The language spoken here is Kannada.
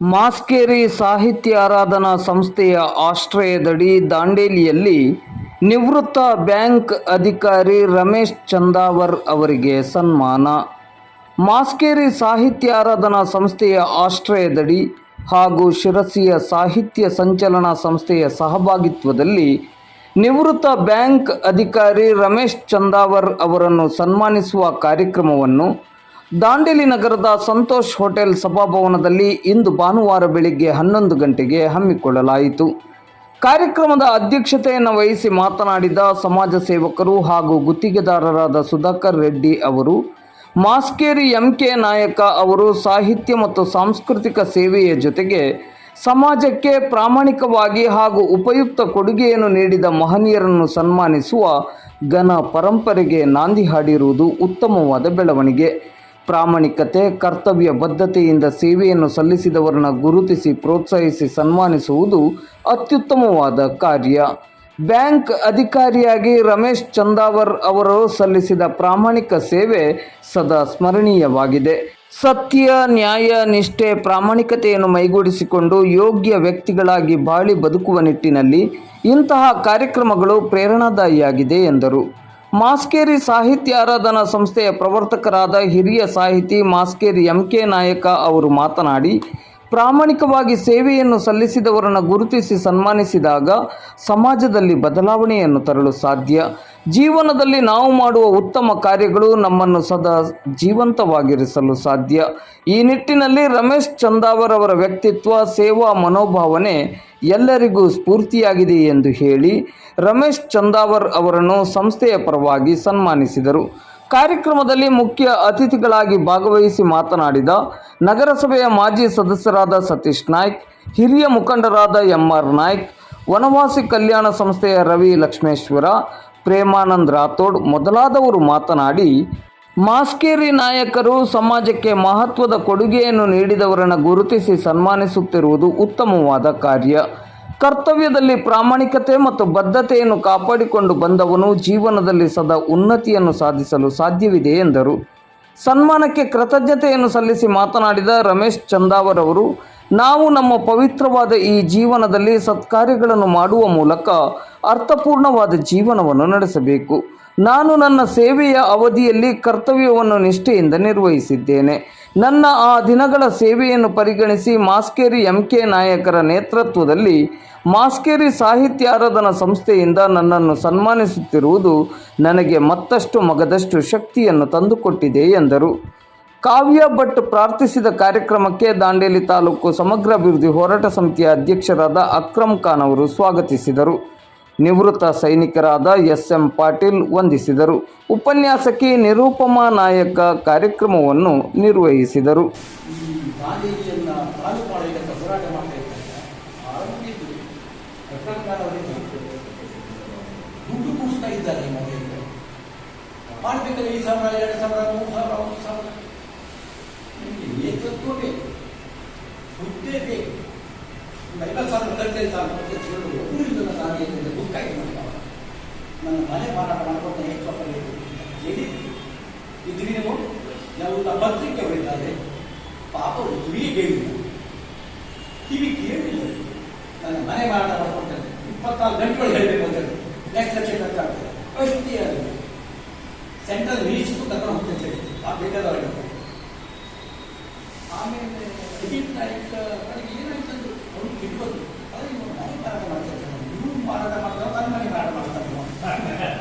ಮಾಸ್ಕೇರಿ ಸಾಹಿತ್ಯ ಆರಾಧನಾ ಸಂಸ್ಥೆಯ ಆಶ್ರಯದಡಿ ದಾಂಡೇಲಿಯಲ್ಲಿ ನಿವೃತ್ತ ಬ್ಯಾಂಕ್ ಅಧಿಕಾರಿ ರಮೇಶ್ ಚಂದಾವರ್ ಅವರಿಗೆ ಸನ್ಮಾನ. ಮಾಸ್ಕೇರಿ ಸಾಹಿತ್ಯ ಆರಾಧನಾ ಸಂಸ್ಥೆಯ ಆಶ್ರಯದಡಿ ಹಾಗೂ ಶಿರಸಿಯ ಸಾಹಿತ್ಯ ಸಂಚಲನ ಸಂಸ್ಥೆಯ ಸಹಭಾಗಿತ್ವದಲ್ಲಿ ನಿವೃತ್ತ ಬ್ಯಾಂಕ್ ಅಧಿಕಾರಿ ರಮೇಶ್ ಚಂದಾವರ್ ಅವರನ್ನು ಸನ್ಮಾನಿಸುವ ಕಾರ್ಯಕ್ರಮವನ್ನು ದಾಂಡೇಲಿ ನಗರದ ಸಂತೋಷ್ ಹೋಟೆಲ್ ಸಭಾಭವನದಲ್ಲಿ ಇಂದು ಭಾನುವಾರ ಬೆಳಿಗ್ಗೆ ಹನ್ನೊಂದು ಗಂಟೆಗೆ ಹಮ್ಮಿಕೊಳ್ಳಲಾಯಿತು. ಕಾರ್ಯಕ್ರಮದ ಅಧ್ಯಕ್ಷತೆಯನ್ನು ವಹಿಸಿ ಮಾತನಾಡಿದ ಸಮಾಜ ಸೇವಕರು ಹಾಗೂ ಗುತ್ತಿಗೆದಾರರಾದ ಸುಧಾಕರ್ ರೆಡ್ಡಿ ಅವರು, ಮಾಸ್ಕೇರಿ ಎಂಕೆ ನಾಯಕ ಅವರು ಸಾಹಿತ್ಯ ಮತ್ತು ಸಾಂಸ್ಕೃತಿಕ ಸೇವೆಯ ಜೊತೆಗೆ ಸಮಾಜಕ್ಕೆ ಪ್ರಾಮಾಣಿಕವಾಗಿ ಹಾಗೂ ಉಪಯುಕ್ತ ಕೊಡುಗೆಯನ್ನು ನೀಡಿದ ಮಹನೀಯರನ್ನು ಸನ್ಮಾನಿಸುವ ಘನ ಪರಂಪರೆಗೆ ನಾಂದಿ ಹಾಡಿರುವುದು ಉತ್ತಮವಾದ ಬೆಳವಣಿಗೆ. ಪ್ರಾಮಾಣಿಕತೆ, ಕರ್ತವ್ಯ ಬದ್ಧತೆಯಿಂದ ಸೇವೆಯನ್ನು ಸಲ್ಲಿಸಿದವರನ್ನು ಗುರುತಿಸಿ ಪ್ರೋತ್ಸಾಹಿಸಿ ಸನ್ಮಾನಿಸುವುದು ಅತ್ಯುತ್ತಮವಾದ ಕಾರ್ಯ. ಬ್ಯಾಂಕ್ ಅಧಿಕಾರಿಯಾಗಿ ರಮೇಶ್ ಚಂದಾವರ್ ಅವರು ಸಲ್ಲಿಸಿದ ಪ್ರಾಮಾಣಿಕ ಸೇವೆ ಸದಾ ಸ್ಮರಣೀಯವಾಗಿದೆ. ಸತ್ಯ, ನ್ಯಾಯ, ನಿಷ್ಠೆ, ಪ್ರಾಮಾಣಿಕತೆಯನ್ನು ಮೈಗೂಡಿಸಿಕೊಂಡು ಯೋಗ್ಯ ವ್ಯಕ್ತಿಗಳಾಗಿ ಬಾಳಿ ಬದುಕುವ ನಿಟ್ಟಿನಲ್ಲಿ ಇಂತಹ ಕಾರ್ಯಕ್ರಮಗಳು ಪ್ರೇರಣಾದಾಯಿಯಾಗಿದೆ ಎಂದರು. ಮಾಸ್ಕೇರಿ ಸಾಹಿತ್ಯ ಆರಾಧನಾ ಸಂಸ್ಥೆಯ ಪ್ರವರ್ತಕರಾದ ಹಿರಿಯ ಸಾಹಿತಿ ಮಾಸ್ಕೇರಿ ಎಂ ಕೆ ನಾಯಕ ಅವರು ಮಾತನಾಡಿ, ಪ್ರಾಮಾಣಿಕವಾಗಿ ಸೇವೆಯನ್ನು ಸಲ್ಲಿಸಿದವರನ್ನು ಗುರುತಿಸಿ ಸನ್ಮಾನಿಸಿದಾಗ ಸಮಾಜದಲ್ಲಿ ಬದಲಾವಣೆಯನ್ನು ತರಲು ಸಾಧ್ಯ. ಜೀವನದಲ್ಲಿ ನಾವು ಮಾಡುವ ಉತ್ತಮ ಕಾರ್ಯಗಳು ನಮ್ಮನ್ನು ಸದಾ ಜೀವಂತವಾಗಿರಿಸಲು ಸಾಧ್ಯ. ಈ ನಿಟ್ಟಿನಲ್ಲಿ ರಮೇಶ್ ಚಂದಾವರವರ ವ್ಯಕ್ತಿತ್ವ, ಸೇವಾ, ಮನೋಭಾವನೆ ಎಲ್ಲರಿಗೂ ಸ್ಫೂರ್ತಿಯಾಗಿದೆ ಎಂದು ಹೇಳಿ ರಮೇಶ್ ಚಂದಾವರ್ ಅವರನ್ನು ಸಂಸ್ಥೆಯ ಪರವಾಗಿ ಸನ್ಮಾನಿಸಿದರು. ಕಾರ್ಯಕ್ರಮದಲ್ಲಿ ಮುಖ್ಯ ಅತಿಥಿಗಳಾಗಿ ಭಾಗವಹಿಸಿ ಮಾತನಾಡಿದ ನಗರಸಭೆಯ ಮಾಜಿ ಸದಸ್ಯರಾದ ಸತೀಶ್ ನಾಯ್ಕ್, ಹಿರಿಯ ಮುಖಂಡರಾದ ಎಂ ಆರ್ ನಾಯ್ಕ್, ವನವಾಸಿ ಕಲ್ಯಾಣ ಸಂಸ್ಥೆಯ ರವಿ ಲಕ್ಷ್ಮೇಶ್ವರ ಪ್ರೇಮಾನಂದ್ ರಾಥೋಡ್ ಮೊದಲಾದವರು ಮಾತನಾಡಿ, ಮಾಸ್ಕೇರಿ ನಾಯಕರು ಸಮಾಜಕ್ಕೆ ಮಹತ್ವದ ಕೊಡುಗೆಯನ್ನು ನೀಡಿದವರನ್ನು ಗುರುತಿಸಿ ಸನ್ಮಾನಿಸುತ್ತಿರುವುದು ಉತ್ತಮವಾದ ಕಾರ್ಯ. ಕರ್ತವ್ಯದಲ್ಲಿ ಪ್ರಾಮಾಣಿಕತೆ ಮತ್ತು ಬದ್ಧತೆಯನ್ನು ಕಾಪಾಡಿಕೊಂಡು ಬಂದವನು ಜೀವನದಲ್ಲಿ ಸದಾ ಉನ್ನತಿಯನ್ನು ಸಾಧಿಸಲು ಸಾಧ್ಯವಿದೆ ಎಂದರು. ಸನ್ಮಾನಕ್ಕೆ ಕೃತಜ್ಞತೆಯನ್ನು ಸಲ್ಲಿಸಿ ಮಾತನಾಡಿದ ರಮೇಶ್ ಚಂದಾವರ್ ಅವರು ನಾವು ನಮ್ಮ ಪವಿತ್ರವಾದ ಈ ಜೀವನದಲ್ಲಿ ಸತ್ಕಾರ್ಯಗಳನ್ನು ಮಾಡುವ ಮೂಲಕ ಅರ್ಥಪೂರ್ಣವಾದ ಜೀವನವನ್ನು ನಡೆಸಬೇಕು. ನಾನು ನನ್ನ ಸೇವೆಯ ಅವಧಿಯಲ್ಲಿ ಕರ್ತವ್ಯವನ್ನು ನಿಷ್ಠೆಯಿಂದ ನಿರ್ವಹಿಸಿದ್ದೇನೆ. ನನ್ನ ಆ ದಿನಗಳ ಸೇವೆಯನ್ನು ಪರಿಗಣಿಸಿ ಮಾಸ್ಕೇರಿ ಎಂ ಕೆ ನಾಯಕರ ನೇತೃತ್ವದಲ್ಲಿ ಮಾಸ್ಕೇರಿ ಸಾಹಿತ್ಯ ಆರಾಧನಾ ಸಂಸ್ಥೆಯಿಂದ ನನ್ನನ್ನು ಸನ್ಮಾನಿಸುತ್ತಿರುವುದು ನನಗೆ ಮತ್ತಷ್ಟು ಮಗದಷ್ಟು ಶಕ್ತಿಯನ್ನು ತಂದುಕೊಟ್ಟಿದೆ ಎಂದರು. ಕಾವ್ಯ ಭಟ್ ಪ್ರಾರ್ಥಿಸಿದ ಕಾರ್ಯಕ್ರಮಕ್ಕೆ ದಾಂಡೇಲಿ ತಾಲೂಕು ಸಮಗ್ರ ಅಭಿವೃದ್ಧಿ ಹೋರಾಟ ಸಮಿತಿಯ ಅಧ್ಯಕ್ಷರಾದ ಅಕ್ರಮ್ ಖಾನ್ ಅವರು ಸ್ವಾಗತಿಸಿದರು. ನಿವೃತ್ತ ಸೈನಿಕರಾದ ಎಸ್ ಎಂ ಪಾಟೀಲ್ ವಂದಿಸಿದರು. ಉಪನ್ಯಾಸಕಿ ನಿರೂಪಮಾ ನಾಯಕ ಕಾರ್ಯಕ್ರಮವನ್ನು ನಿರ್ವಹಿಸಿದರು. ಬೇಕು. ಐವತ್ತು ಸಾವಿರ ಖರ್ಚು ಸಾಕು ಅಂತ ಹೇಳುದು ಒಬ್ಬರು ಇಲ್ಲ ನಾನು ಏನಿದೆ ದುಃಖ ಆಯ್ತು ನನಗೆ ಮನೆ ಮಾರಾಟ ಮಾಡ್ಕೊಂಡು ಹೆಚ್ಚು ಹಾಕಬೇಕು ಇದ್ರಿ ನೀವು ಅವರಿದ್ದಾರೆ ಪಾಪ ಅವರು ಕಿವಿಗೆ ಕಿವಿ ಕೇಳಿಲ್ಲ. ನನ್ನ ಮನೆ ಮಾರಾಟ ಮಾಡ್ಕೊಳ್ತೇನೆ ಇಪ್ಪತ್ನಾಲ್ಕು ಗಂಟೆಗಳು ಹೇಳಬೇಕು ಅಂತ ನೆಕ್ಸ್ಟ್ ಲಕ್ಷ ಖರ್ಚಾಗ್ತದೆ ಸೆಂಟ್ರಲ್ ಮಿನಿಸ್ಟ್ರು ಕರ್ಕೊಂಡು ಹೋಗ್ತೇನೆ ಆ ಬೇಕಾದವರಿಗೆ ನನಗೆ ಏನಾಯ್ತು ಅವ್ರು ಬಿಡ್ಬೋದು ಆದರೆ ಇವ್ರು ನಾನು ಮಾರಾಟ ಮಾಡ್ತಾರೆ ಮಾರಾಟ ಮಾಡ್ತಾರೆ ನನ್ನ ಮಾಡ್ತಾರೆ